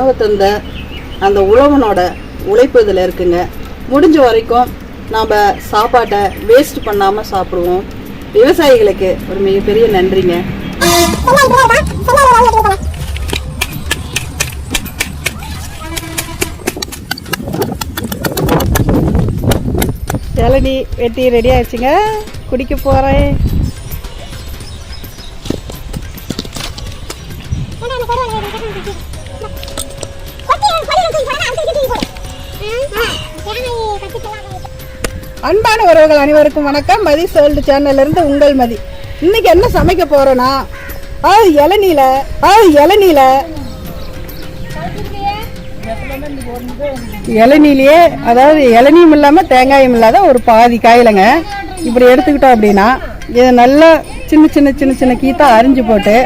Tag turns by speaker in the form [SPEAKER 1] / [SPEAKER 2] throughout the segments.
[SPEAKER 1] உணவு தந்த அந்த உழவனோட உழைப்பு இதில் இருக்குங்க. முடிஞ்ச வரைக்கும் நாம் சாப்பாட்டை வேஸ்ட் பண்ணாமல் சாப்பிடுவோம். விவசாயிகளுக்கு ஒரு மிகப்பெரிய நன்றிங்க. இளநீ வெட்டி ரெடி ஆயிடுச்சுங்க. குடிக்க போகிறேன் அன்பான உறவுகள் அனைவருக்கும் வணக்கம். மதி சேல்டு சேனல்லேருந்து உங்கள் மதி. இன்னைக்கு என்ன சமைக்க போகிறோன்னா அது இளநீல அது இளநீல. இளநீலையே அதாவது இளநியும் இல்லாமல் தேங்காயும் இல்லாத ஒரு பாதி காயிலங்க. இப்படி எடுத்துக்கிட்டோம் அப்படின்னா இதை நல்லா சின்ன சின்ன சின்ன சின்ன கீத்தா அரிஞ்சு போட்டு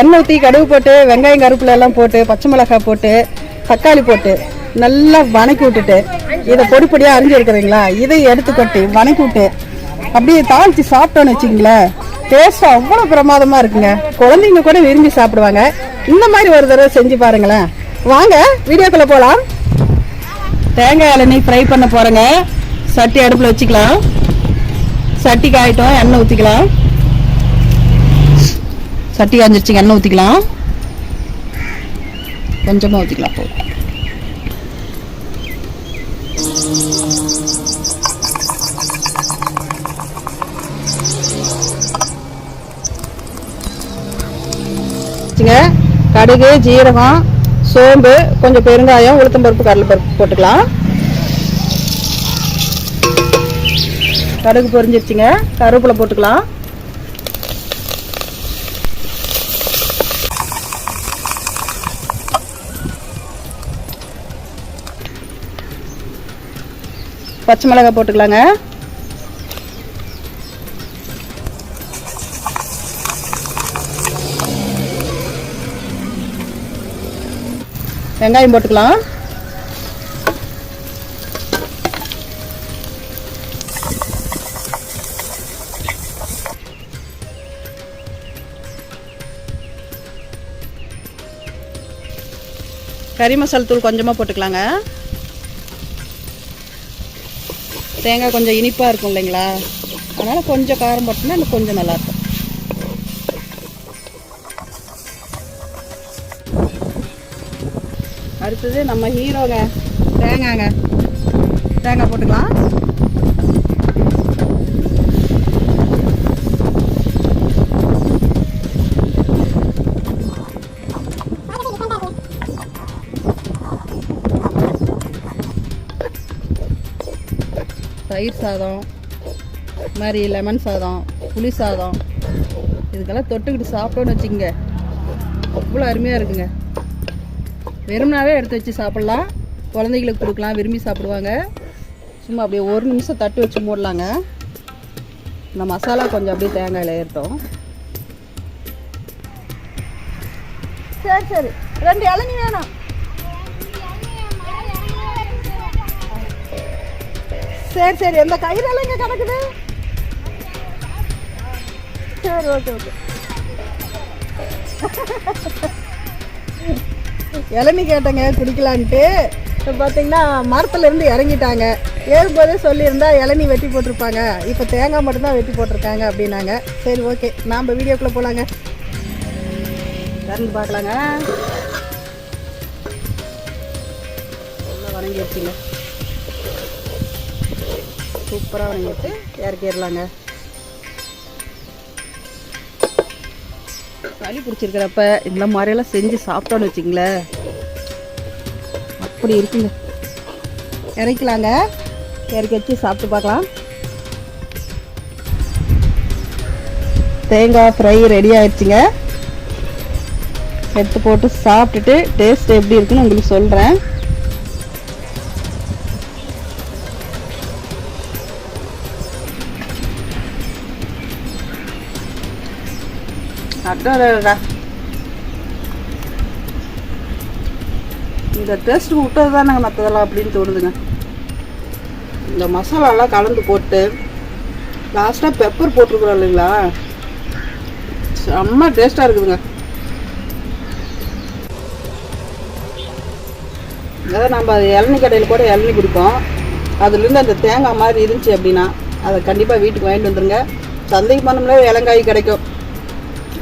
[SPEAKER 1] எண்ணெய் ஊற்றி கடுகு போட்டு வெங்காயம் கருப்பில் எல்லாம் போட்டு பச்சை மிளகாய் போட்டு தக்காளி போட்டு நல்லா வணக்கி விட்டுட்டு இதை பொடி பொடியாக அரிஞ்சு இருக்கிறீங்களா இதை எடுத்து கொட்டி வணக்கி விட்டு அப்படியே தாளிச்சு சாப்பிட்டோன்னு வச்சுங்களேன் டேஸ்ட் அவ்வளோ பிரமாதமாக இருக்குங்க. குழந்தைங்க கூட விரும்பி சாப்பிடுவாங்க. இந்த மாதிரி ஒரு தடவை செஞ்சு பாருங்களேன். வாங்க வீடியோக்குள்ளே போகலாம் தேங்காய் இளநீ ஃப்ரை பண்ண போகிறேங்க சட்டி அடுப்பில் வச்சுக்கலாம். சட்டி காயிட்டோம் எண்ணெய் ஊற்றிக்கலாம் சட்டி காஞ்சிருச்சுங்க எண்ணெய் ஊற்றிக்கலாம் கொஞ்சமாக ஊற்றிக்கலாம் போதும். கடுகு ஜீரகம் சோம்பு கொஞ்சம் பெருங்காயம் உளுத்தம்பருப்பு கடலைப்பருப்பு போட்டுக்கலாம். கடுகு பொரிஞ்சிருச்சுங்க. கருவேப்பிலை போட்டுக்கலாம். பச்சை மிளகாய் போட்டுக்கலாங்க. வெங்காயம் போட்டுக்கலாம். கறி மசாலா தூள் கொஞ்சமாக போட்டுக்கலாங்க. தேங்காய் கொஞ்சம் இனிப்பாக இருக்கும் இல்லைங்களா? அதனால் கொஞ்சம் காரம் போட்டோம்னா இன்னும் கொஞ்சம் நல்லாயிருக்கும் அடுத்தது நம்ம ஹீரோங்க தேங்காங்க. தேங்காய் போட்டுக்கலாம். தயிர் சாதம் இது மாதிரி லெமன் சாதம் புளி சாதம். இதுக்கெல்லாம் தொட்டுக்கிட்டு சாப்பிட்டோன்னு வச்சுக்கோங்க. அவ்வளோ அருமையாக இருக்குங்க. வெறும்னாவே எடுத்து வச்சு சாப்பிட்லாம். குழந்தைகளுக்கு கொடுக்கலாம் விரும்பி சாப்பிடுவாங்க. சும்மா அப்படியே ஒரு நிமிஷம் தட்டு வச்சு மூடலாங்க. இந்த மசாலா கொஞ்சம் அப்படியே தேங்காயில் ஏறட்டும் சரி சரி. ரெண்டு இளநி வேணும். சரி சரி. எந்த கயிறெல்லாம் இங்கே கிடக்குது. சரி ஓகே ஓகே. இளநீ கேட்டேங்க குடிக்கலான்ட்டு. இப்போ பார்த்தீங்கன்னா மரத்துலேருந்து இறங்கிட்டாங்க. ஏறும்போதே சொல்லியிருந்தா இளநீ வெட்டி போட்டிருப்பாங்க. இப்போ தேங்காய் மட்டும்தான் வெட்டி போட்டிருக்காங்க அப்படின்னாங்க. சரி ஓகே. நாம் வீடியோக்குள்ளே போகலாங்க திறந்து பார்க்கலாங்க. நல்லா வணங்கிடுச்சுங்க சூப்பராக வணங்கிட்டு இறக்கிடலாங்க. சளி பிடிச்சிருக்கிறப்ப இந்த மாதிரியெல்லாம் செஞ்சு சாப்பிட்டோன்னு வச்சிங்களேன் அப்படி இருக்குங்க. இறக்கலாங்க. இறக்கி வச்சு சாப்பிட்டு பார்க்கலாம். தேங்காய் ஃப்ரை ரெடி ஆயிடுச்சுங்க. எடுத்து போட்டு சாப்பிட்டுட்டு டேஸ்ட் எப்படி இருக்குன்னு உங்களுக்கு சொல்கிறேன் அடடடா. இந்த டேஸ்ட் விட்டது தானேங்க மற்றதெல்லாம் அப்படின்னு தோணுதுங்க. இந்த மசாலாலாம் கலந்து போட்டு லாஸ்ட்டாக பெப்பர் போட்டிருக்குறோம் இல்லைங்களா? செம்ம டேஸ்ட்டாக இருக்குதுங்க. அதாவது நம்ம அது இளநி கடையில் கூட இளநி குடிப்போம். அதுலேருந்து அந்த தேங்காய் மாதிரி இருந்துச்சு அப்படின்னா அதை கண்டிப்பாக வீட்டுக்கு வாங்கிட்டு வந்துருங்க. சந்தைக்கு போனோம்னா இலங்காய் கிடைக்கும்.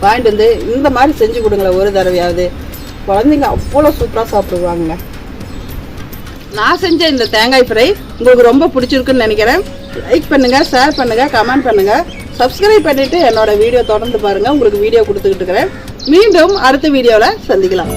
[SPEAKER 1] வாங்கிட்டு வந்து இந்த மாதிரி செஞ்சு கொடுங்களேன் ஒரு தடவையாவது. குழந்தைங்க அவ்வளோ சூப்பராக சாப்பிடுவாங்க. நான் செஞ்ச இந்த தேங்காய் ஃப்ரை உங்களுக்கு ரொம்ப பிடிச்சிருக்குன்னு நினைக்கிறேன். லைக் பண்ணுங்கள் ஷேர் பண்ணுங்கள் கமெண்ட் பண்ணுங்கள் சப்ஸ்கிரைப் பண்ணிவிட்டு என்னோட வீடியோ தொடர்ந்து பாருங்கள் உங்களுக்கு வீடியோ கொடுத்துக்கிட்டு இருக்கிறேன். மீண்டும் அடுத்த வீடியோவில் சந்திக்கலாம்.